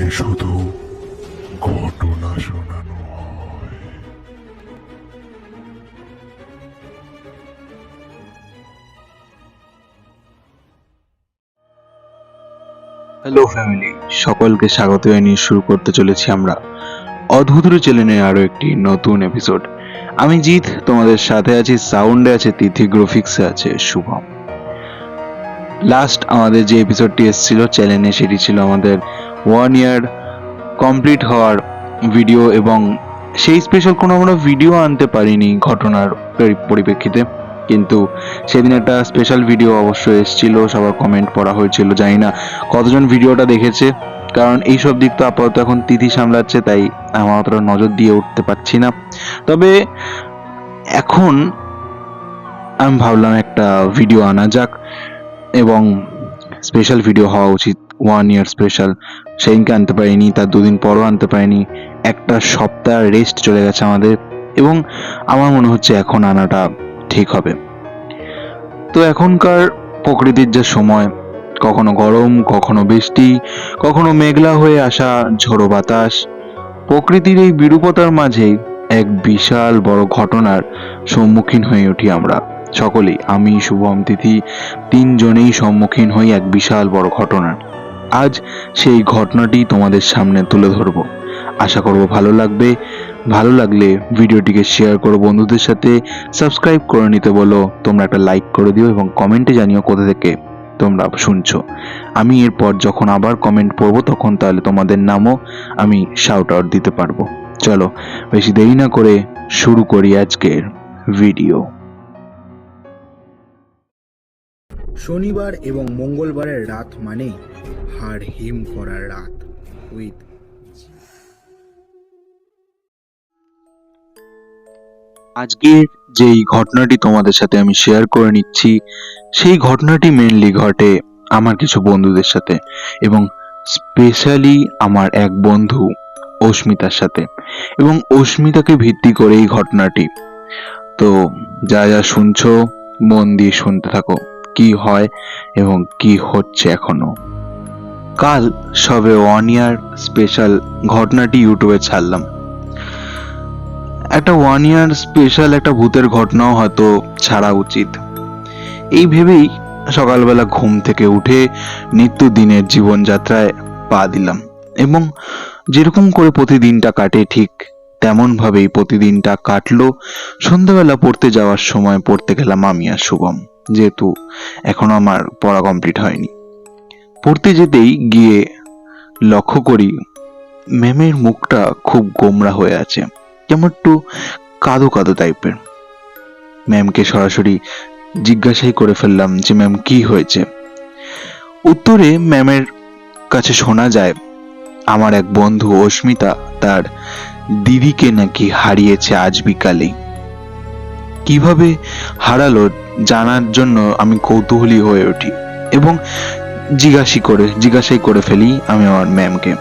এখানে শুধু ঘটনা শোনানো হয়। হ্যালো ফ্যামিলি সকলকে স্বাগত জানিয়ে শুরু করতে চলেছি আমরা অদ্ভুত চ্যানেলের আরও একটি নতুন এপিসোড আমি জিৎ, তোমাদের সাথে আছি সাউন্ডে আছে, তিথি গ্রাফিক্সে আছে, শুভম। লাস্ট আমাদের যে এপিসোডটি এসেছিল চ্যানেলে সেটি ছিল আমাদের ওয়ান ইয়ার কমপ্লিট হওয়ার ভিডিও এবং সেই স্পেশাল কোনো আমরা ভিডিও আনতে পারিনি ঘটনার পরি- পরিপ্রেক্ষিতে। কিন্তু সেদিন একটা স্পেশাল ভিডিও অবশ্যই এসেছিল, সবার কমেন্ট পড়া হয়েছিল, জানি না কতজন ভিডিওটা দেখেছে। কারণ এইসব দিক তো আপাতত এখন তিথি সামলাচ্ছে, তাই আমার অতটা নজর দিয়ে উঠতে পারছি না। তবে এখন আমি ভাবলাম একটা ভিডিও আনা যাক এবং স্পেশাল ভিডিও হওয়া উচিত। ওয়ান ইয়ার স্পেশাল সেদিনকে আনতে পারিনি, তার দুদিন পরও আনতে পারিনি। একটা সপ্তাহ রেস্ট চলে গেছে আমাদের এবং আমার মনে হচ্ছে এখন আনাটা ঠিক হবে। তো এখনকার প্রকৃতির যে সময়, কখনো গরম, কখনো বৃষ্টি, কখনো মেঘলা হয়ে আসা ঝোড়ো বাতাস, প্রকৃতির এই বিরূপতার মাঝে এক বিশাল বড় ঘটনার সম্মুখীন হয়ে উঠি আমরা সকলেই। আমি, শুভম, তিথি, তিনজনেই সম্মুখীন হই এক বিশাল বড় ঘটনার। আজ সেই ঘটনাটি তোমাদের সামনে তুলে ধরব। আশা করব ভালো লাগবে। ভালো লাগলে ভিডিওটিকে শেয়ার করো বন্ধুদের সাথে। সাবস্ক্রাইব করে নিতে বলো। তোমরা একটা লাইক করে দিও এবং কমেন্টে জানিও কোথা থেকে তোমরা শুনছো। আমি এরপর যখন আবার কমেন্ট পড়ব, তখন তাহলে তোমাদের নামও আমি শাউট আউট দিতে পারব। চলো, বেশি দেরি না করে শুরু করি আজকের ভিডিও শনিবার এবং মঙ্গলবারের রাত মানে হাড় হিম করার রাত উইথ আজকের যেই ঘটনাটি তোমাদের সাথে আমি শেয়ার করে নিচ্ছি, সেই ঘটনাটি মেনলি ঘটে আমার কিছু বন্ধুদের সাথে এবং স্পেশালি আমার এক বন্ধু অস্মিতার সাথে এবং অস্মিতাকে ভিত্তি করে এই ঘটনাটি। তো যা যা শুনছো, মন দিয়ে শুনতে থাকো। কি হয় এবং কি হচ্ছে এখনও। কাল সবে ওয়ান ইয়ার স্পেশাল ঘটনাটি ইউটিউবে ছাড়লাম। একটা ওয়ান ইয়ার স্পেশাল একটা ভূতের ঘটনাও হয়তো ছাড়া উচিত। এই ভেবেই সকালবেলা ঘুম থেকে উঠে নিত্যদিনের জীবনযাত্রায় পা দিলাম এবং যেরকম করে প্রতিদিনটা কাটে ঠিক তেমন ভাবেই প্রতিদিনটা কাটলো। সন্ধ্যাবেলা পড়তে যাওয়ার সময় পড়তে গেলাম আমি আর শুভম। যেহেতু এখনও আমার পড়া কমপ্লিট হয়নি। পড়তে যেতেই গিয়ে লক্ষ্য করি ম্যামের মুখটা খুব গোমরা হয়ে আছে কেমন একটু কাদো কাদো টাইপের ম্যামকে সরাসরি জিজ্ঞাসাই করে ফেললাম যে, ম্যাম, কি হয়েছে? উত্তরে ম্যামের কাছে শোনা যায়, আমার এক বন্ধু অস্মিতা, তার দিদিকে নাকি হারিয়েছে আজ বিকালে কীভাবে হারালো জানার জন্য আমি কৌতূহলী হয়ে উঠি এবং জিজ্ঞাসি করে, জিজ্ঞাসাই করে ফেলি আমি আমার ম্যামকে।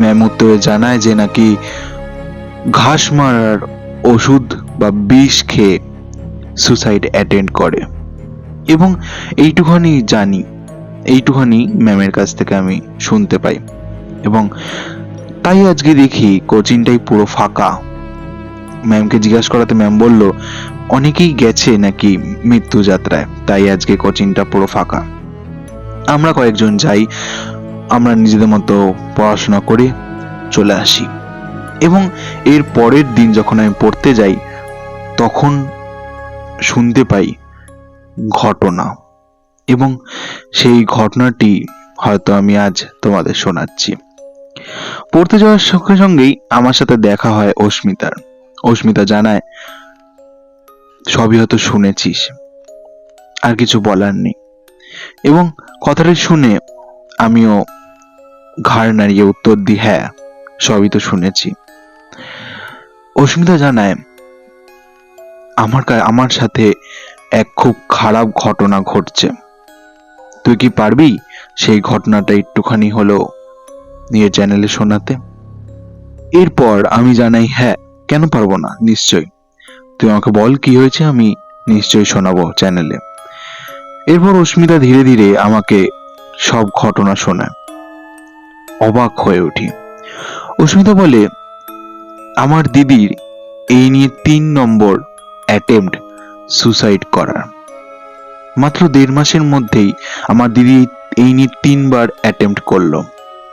ম্যাম উত্তরে জানায় যে নাকি ঘাস মারার ওষুধ বা বিষ খেয়ে সুসাইড অ্যাটেন্ড করে। এবং এইটুখানি জানি, এইটুখানি ম্যামের কাছ থেকে আমি শুনতে পাই। এবং তাই আজকে দেখি কোচিংটাই পুরো ফাঁকা। ম্যামকে জিজ্ঞাসা করাতে ম্যাম বলল অনেকেই গেছে নাকি মৃত্যু যাত্রায়, তাই আজকে কোচিংটা পুরো ফাঁকা। আমরা কয়েকজন যাই, আমরা নিজেদের মতো পড়াশোনা করে চলে আসি। এবং এর পরের দিন যখন আমি পড়তে যাই, তখন শুনতে পাই ঘটনা। এবং সেই ঘটনাটি হয়তো আমি আজ তোমাদের শোনাচ্ছি। পড়তে যাওয়ার সঙ্গে সঙ্গেই আমার সাথে দেখা হয় অস্মিতার। অস্মিতা জানায় সবই হয়তো শুনেছিস। আর কিছু বলার নেই। এবং কথাটা শুনে আমিও ঘাড় নাড়িয়ে উত্তর দিই হ্যাঁ সবই তো শুনেছি। অস্মিতা জানায়, আমার আমার সাথে এক খুব খারাপ ঘটনা ঘটছে। তুই কি পারবি সেই ঘটনাটা একটুখানি হলো নিয়ে চ্যানেলে শোনাতে? এরপর আমি জানাই হ্যাঁ কেন পারব না? নিশ্চয়ই। তুই আমাকে বল কি হয়েছে আমি নিশ্চয়ই শোনাবো চ্যানেলে। এরপর অস্মিতা ধীরে ধীরে আমাকে সব ঘটনা শোনায়। অবাক হয়ে উঠি। অস্মিতা বলে, আমার দিদির এই নিয়ে তিন নম্বর অ্যাটেম্পট সুসাইড করার। মাত্র দেড় মাসের মধ্যেই আমার দিদি এই নিয়ে তিনবার অ্যাটেম্পট করল।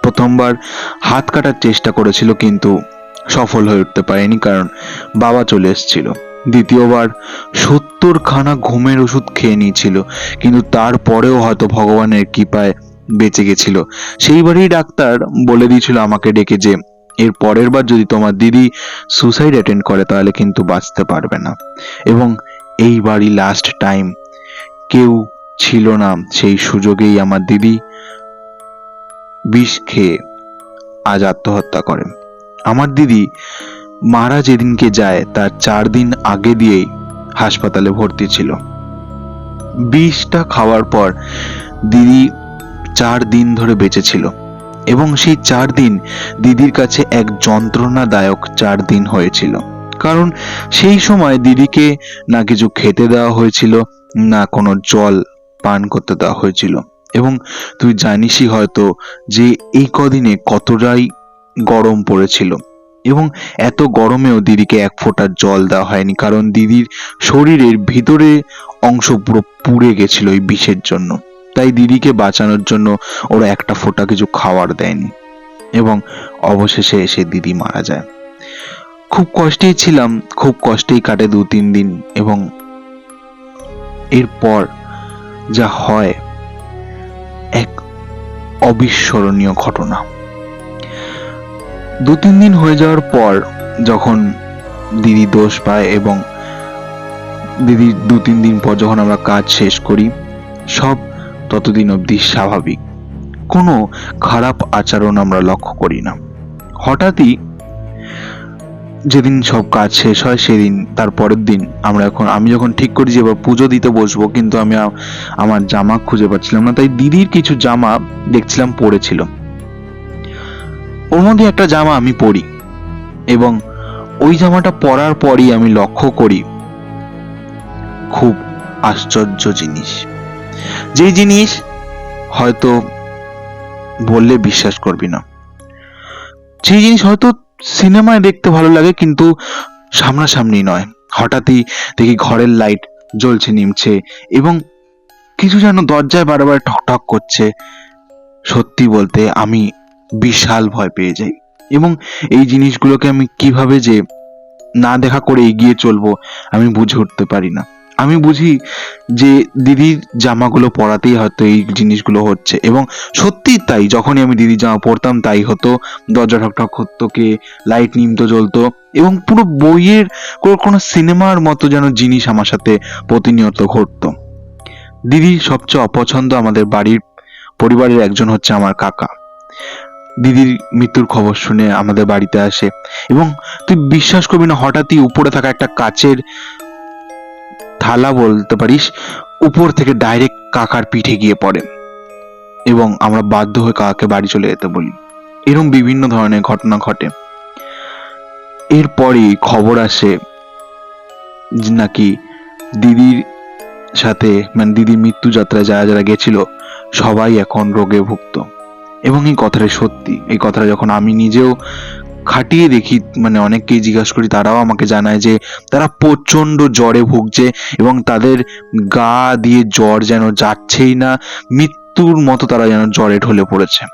প্রথমবার হাত কাটার চেষ্টা করেছিল কিন্তু সফল হয়ে উঠতে পারেনি কারণ বাবা চলে এসেছিল। দ্বিতীয়বার সত্তর খানা ঘুমের ওষুধ খেয়ে নিয়েছিল, কিন্তু তারপরেও হয়তো ভগবানের কৃপায় বেঁচে গেছিল। সেইবারই ডাক্তার বলে দিয়েছিল আমাকে ডেকে যে, এর পরের বার যদি তোমার দিদি সুসাইড অ্যাটেন্ড করে, তাহলে কিন্তু বাঁচতে পারবে না। এবং এইবারই লাস্ট টাইম কেউ ছিল না, সেই সুযোগেই আমার দিদি বিষ খেয়ে আজ আত্মহত্যা করে আমার দিদি মারা যেদিনকে যায়, তার চার দিন আগে দিয়েই হাসপাতালে ভর্তি ছিল। বিষটা খাওয়ার পর দিদি চার দিন ধরে বেঁচে ছিল এবং সেই চার দিন দিদির কাছে এক যন্ত্রণাদায়ক চার দিন হয়েছিল। কারণ সেই সময় দিদিকে না কিছু খেতে দেওয়া হয়েছিল, না কোনো জল পান করতে দেওয়া হয়েছিল। এবং তুই জানিসই হয়তো যে এই কদিনে কতটাই গরম পড়েছিল। এবং এত গরমেও দিদিকে এক ফোঁটা জল দেওয়া হয়নি, কারণ দিদির শরীরের ভিতরে অংশ পুরো পুড়ে গেছিল এই বিষের জন্য। তাই দিদিকে বাঁচানোর জন্য ওরা একটা ফোঁটা কিছু খাওয়ার দেয়নি এবং অবশেষে এসে দিদি মারা যায়। খুব কষ্টেই ছিলাম, খুব কষ্টেই কাটে দু তিন দিন এবং এরপর যা হয় এক অবিস্মরণীয় ঘটনা। দু তিন দিন হয়ে যাওয়ার পর যখন দিদি দোষ পায় এবং দিদি দু তিন দিন পর যখন আমরা কাজ শেষ করি, সব ততদিন অবধি স্বাভাবিক। কোনো খারাপ আচরণ আমরা লক্ষ্য করি না। হঠাৎই যেদিন সব কাজ শেষ হয়, সেদিন তার পরের দিন আমরা এখন, আমি যখন ঠিক করি যে এবার পুজো দিতে বসবো, কিন্তু আমি আমার জামা খুঁজে পাচ্ছিলাম না, তাই দিদির কিছু জামা দেখছিলাম পড়েছিল ওর মধ্যে একটা জামা আমি পরি। এবং ওই জামাটা পরার পরই আমি লক্ষ্য করি খুব আশ্চর্য জিনিস। যেই জিনিস হয়তো বললে বিশ্বাস করবি না। সেই জিনিস হয়তো সিনেমায় দেখতে ভালো লাগে কিন্তু সামনাসামনি নয়। হঠাৎই দেখি ঘরের লাইট জ্বলছে, নিমছে এবং কিছু যেন দরজায় বারবার ঠকঠক করছে। সত্যি বলতে আমি বিশাল ভয় পেয়ে যাই। এবং এই জিনিসগুলোকে আমি কীভাবে যে না দেখা করে এগিয়ে চলবো, আমি বুঝে উঠতে পারি না। আমি বুঝি যে দিদির জামাগুলো পরাতেই হয়তো এই জিনিসগুলো হচ্ছে। এবং সত্যি তাই, যখনই আমি দিদির জামা পরতাম তাই হতো। দরজা ঠকঠক হতো কে লাইট নিমতো জ্বলতো। এবং পুরো বইয়ের কোনো কোনো সিনেমার মতো যেন জিনিস আমার সাথে প্রতিনিয়ত ঘটতো। দিদির সবচেয়ে অপছন্দ আমাদের বাড়ির পরিবারের একজন হচ্ছে আমার কাকা। দিদির মৃত্যুর খবর শুনে আমাদের বাড়িতে আসে। এবং তুই বিশ্বাস করবি না, হঠাৎই উপরে থাকা একটা কাচের থালা বলতে পারিস, উপর থেকে ডাইরেক্ট কাকার পিঠে গিয়ে পড়ে। এবং আমরা বাধ্য হয়ে কাকাকে বাড়ি চলে যেতে বলি। এরকম বিভিন্ন ধরনের ঘটনা ঘটে। এরপরই খবর আসে নাকি দিদির সাথে মানে দিদির মৃত্যু যাত্রায় যারা যারা গেছিল, সবাই এখন রোগে ভুক্ত এবং এই কথাটা সত্যি। এই কথাটা যখন আমি নিজেও খাটিয়ে দেখি মানে অনেককেই জিজ্ঞাসা করি, তারাও আমাকে জানায় যে তারা প্রচণ্ড জ্বরে ভুগছে এবং তাদের গা দিয়ে জ্বর যেন যাচ্ছেই না, মৃত্যুর মতো তারা যেন জ্বরে ঢলে পড়েছে।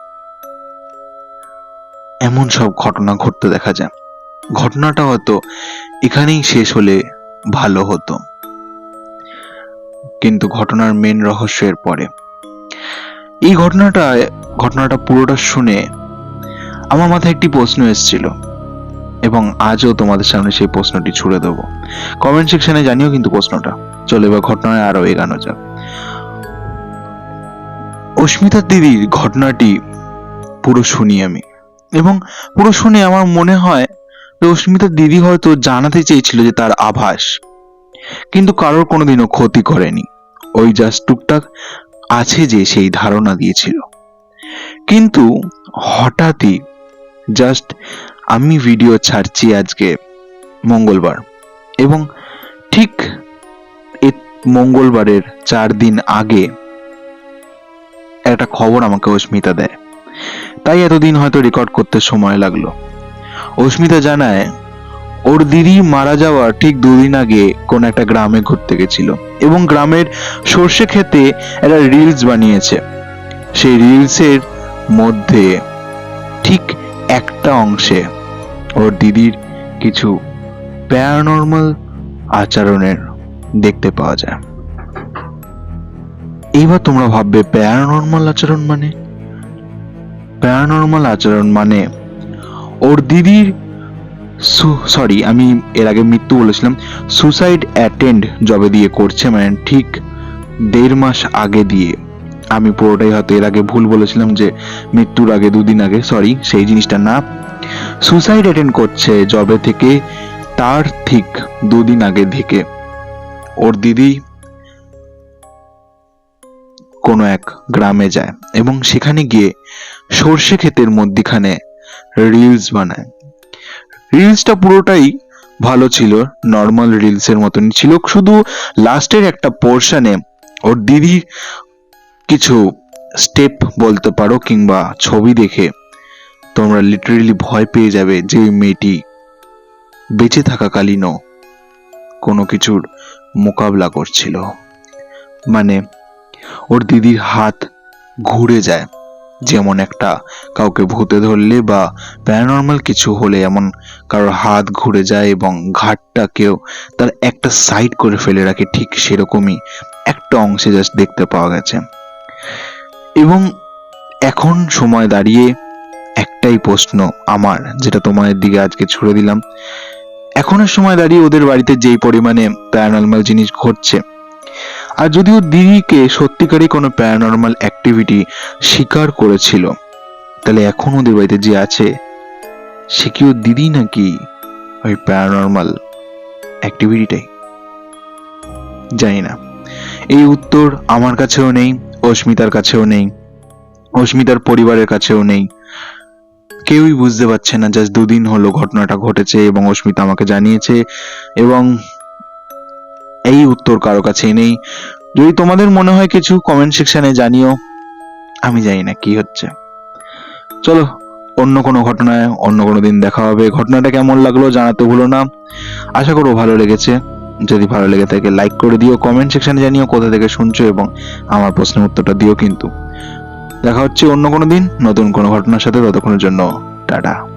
এমন সব ঘটনা ঘটতে দেখা যায়। ঘটনাটা হয়তো এখানেই শেষ হলে ভালো হতো। কিন্তু ঘটনার মেন রহস্যের পরে। এই ঘটনাটা ঘটনাটা পুরোটা শুনে আমার মাথায় একটি প্রশ্ন এসেছিল এবং আজও তোমাদের সামনে সেই প্রশ্নটি ছুড়ে দেবো। কমেন্ট সেকশনে জানিও কিন্তু প্রশ্নটা। চলো এবার ঘটনায় আরও এগানো যাক। অস্মিতা দিদির ঘটনাটি পুরো শুনি আমি এবং পুরো শুনে আমার মনে হয় যে অস্মিতা দিদি হয়তো জানাতে চেয়েছিল যে তার আভাস, কিন্তু কারোর কোনোদিনও ক্ষতি করেনি। ওই জাস্ট টুকটাক আছে যে সেই ধারণা দিয়েছিল। কিন্তু হঠাৎই জাস্ট আমি ভিডিও ছাড়ছি আজকে মঙ্গলবার এবং ঠিক মঙ্গলবারের চার দিন আগে একটা খবর আমাকে অস্মিতা দেয়। তাই এতদিন হয়তো রেকর্ড করতে সময় লাগল। অস্মিতা জানায়, ওর দিদি মারা যাওয়ার ঠিক দুদিন আগে কোন একটা গ্রামে ঘুরতে গেছিল এবং গ্রামের সর্ষে খেতে একটা রিলস বানিয়েছে। সেই রিলসের মধ্যে, ঠিক একটা অংশে ওর দিদির কিছু প্যারানর্মাল আচরণের দেখতে পাওয়া যায়। এইবার তোমরা ভাববে, প্যারানর্মাল আচরণ মানে? প্যারানর্মাল আচরণ মানে ওর দিদির সরি, আমি এর আগে মৃত্যু বলেছিলাম, সুসাইড অ্যাটেন্ড জবে দিয়ে করছে মানে ঠিক দেড় মাস আগে দিয়ে। আমি পুরোটাই হয়তো এর আগে ভুল বলেছিলাম যে মৃত্যুর আগে, দুদিন আগে সরি সেই জিনিসটা না। সুসাইড অ্যাটেন্ড করছে জবে থেকে, তার ঠিক দুদিন আগে থেকে। ওর দিদি কোনো এক গ্রামে যায় এবং সেখানে গিয়ে সর্ষে ক্ষেতের মধ্যিখানে রিলস বানায়। রিলসটা পুরোটাই ভালো ছিল নর্মাল রিলসের মতনই ছিল। শুধু লাস্টের একটা পোর্শনে ওর দিদির কিছু স্টেপ বলতে পারো কিংবা ছবি দেখে তোমরা লিটারেলি ভয় পেয়ে যাবে যে মেয়েটি বেঁচে থাকাকালীনও কোনো কিছুর মোকাবিলা করছিল। মানে ওর দিদির হাত ঘুরে যায়, যেমন একটা কাউকে ভূতে ধরলে বা প্যারানর্মাল কিছু হলে এমন কারোর হাত ঘুরে যায় এবং ঘাটটাকেও তার একটা সাইড করে ফেলে রাখে, ঠিক সেরকমই একটা অংশে জাস্ট দেখতে পাওয়া গেছে। এবং এখন সময় দাঁড়িয়ে একটাই প্রশ্ন আমার, যেটা তোমাদের দিকে আজকে ছুড়ে দিলাম। এখনের সময় দাঁড়িয়ে ওদের বাড়িতে যেই পরিমাণে প্যারানর্মাল জিনিস ঘটছে। আর যদি ওর দিদিকে সত্যিকারই কোনো প্যারানর্মাল অ্যাক্টিভিটি স্বীকার করেছিল, তাহলে এখন ওদের বাড়িতে যে আছে, সে কি ওর দিদি নাকি ওই প্যারানর্মাল অ্যাক্টিভিটিটাই জানি না। এই উত্তর আমার কাছেও নেই। অস্মিতার কাছেও নেই, অস্মিতার পরিবারের কাছেও নেই। কেউই বুঝতে পারছে না জাস্ট দুদিন হলো ঘটনাটা ঘটেছে এবং অস্মিতা আমাকে জানিয়েছে এবং এই উত্তর কারও কাছেই নেই। যদি তোমাদের মনে হয় কিছু কমেন্ট সেকশনে জানিও। আমি জানি না কি হচ্ছে। চলো, অন্য কোনো ঘটনায় অন্য কোনো দিন দেখা হবে। ঘটনাটা কেমন লাগল জানাতে ভুলো না। আশা করো ভালো লেগেছে। যদি ভালো লেগে থাকে লাইক করে দিও কমেন্ট সেকশনে জানিও কোথা থেকে শুনছো এবং আমার প্রশ্নের উত্তরটা দিও কিন্তু। দেখা হচ্ছে অন্য কোনো দিন, নতুন কোনো ঘটনার সাথে, ততক্ষণের জন্য, টাটা।